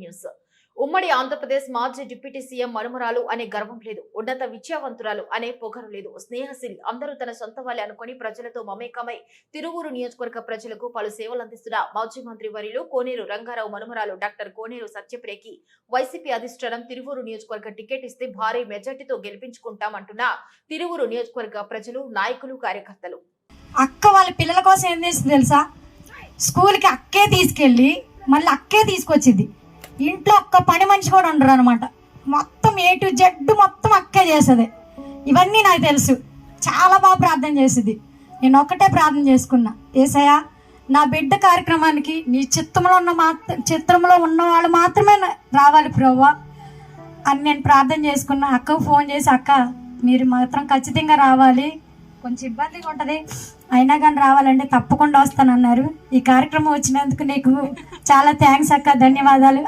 News. ఉమ్మడి ఆంధ్రప్రదేశ్ మాజీ deputy CM మనుమరాలు అనే గర్వం లేదు ఉన్నత విద్యావంతురాలు అనే పొగరు లేదు. స్నేహశీల్ అందరూ తన సొంత వాళ్ళే అనుకుని ప్రజలతో మమేకమై తిరువూరు నియోజకవర్గ ప్రజలకు పలు సేవలు అందిస్తున్న మాజీ మంత్రి వరిలో కోనేరు రంగారావు మనుమరాలు డాక్టర్ కోనేరు సత్యప్రేకి వైసీపీ అధిష్టానం తిరువూరు నియోజకవర్గ టికెట్ ఇస్తే భారీ మెజార్టీతో గెలిపించుకుంటామంటున్న తిరువూరు నియోజకవర్గ ప్రజలు నాయకులు కార్యకర్తలు. అక్క వాళ్ళ పిల్లల కోసం ఏం చేస్తుంది తెలుసా? స్కూల్కి అక్కే తీసుకెళ్ళి మళ్ళీ అక్కే తీసుకొచ్చింది. ఇంట్లో ఒక్క పని మనిషి కూడా ఉండరు అనమాట మొత్తం ఏ టు జెడ్ మొత్తం అక్కే చేసేది. ఇవన్నీ నాకు తెలుసు. చాలా బాగా ప్రార్థన చేసేది. నేను ఒక్కటే ప్రార్థన చేసుకున్నా. ఏసయ్యా నా బిడ్డ కార్యక్రమానికి నీ చిత్తంలో ఉన్న మాత్ర చిత్రంలో ఉన్న వాళ్ళు మాత్రమే రావాలి ప్రోవా అని నేను ప్రార్థన చేసుకున్నా. అక్కకు ఫోన్ చేసి అక్క మీరు మాత్రం ఖచ్చితంగా రావాలి. కొంచెం ఇబ్బందిగా ఉంటుంది. అయినా కానీ రావాలంటే తప్పకుండా వస్తానన్నారు. ఈ కార్యక్రమం వచ్చినందుకు నీకు చాలా థ్యాంక్స్ అక్క. ధన్యవాదాలు.